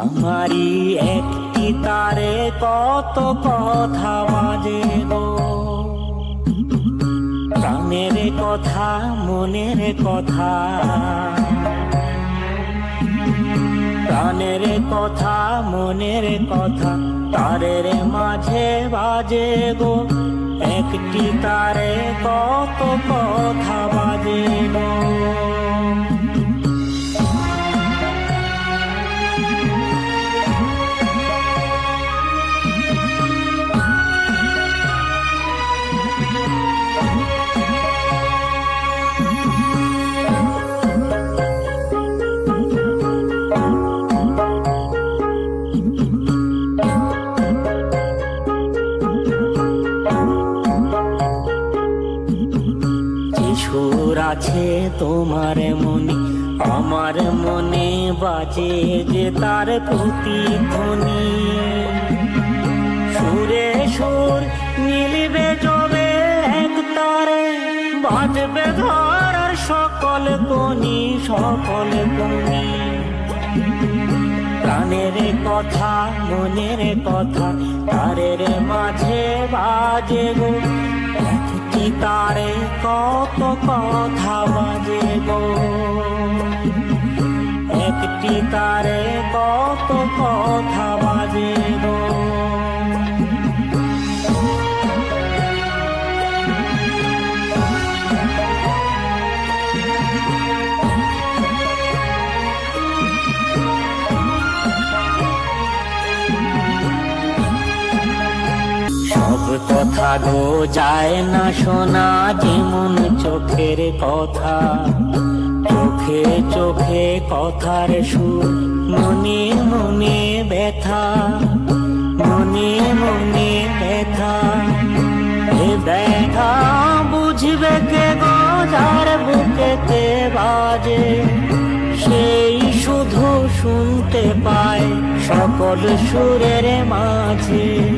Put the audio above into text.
আমারই একটি তারে কত কথা বাজে গো প্রাণের কথা, মনের কথা। প্রাণের কথা, মনের কথা, তারের মাঝে বাজে গো একটি তারে কত কথা বাজে গো সুর আছে তোমার মনে, আমার মনে বাজে যে তার প্রতিধ্বনি সুরে সুর মিলবে যবে এক তারে, বাজবে ধর সকল কোনি সকল কোনি। প্রাণের কথা, মনের কথা, তারের মাঝে বাজে গো। একটি তারে কত কথা বাজে গো। একটি তারে কত কথা কথা গো যায় না শোনা, যেমন চোখের কথা। চোখে চোখে কথার সুর, মনে মনে ব্যথা। মনে মনে ব্যথা। এ ব্যথা বুঝবে কে গো যার বুকেতে বাজে? সেই শুধু শুনতে পায় সকল সুরের মাঝে।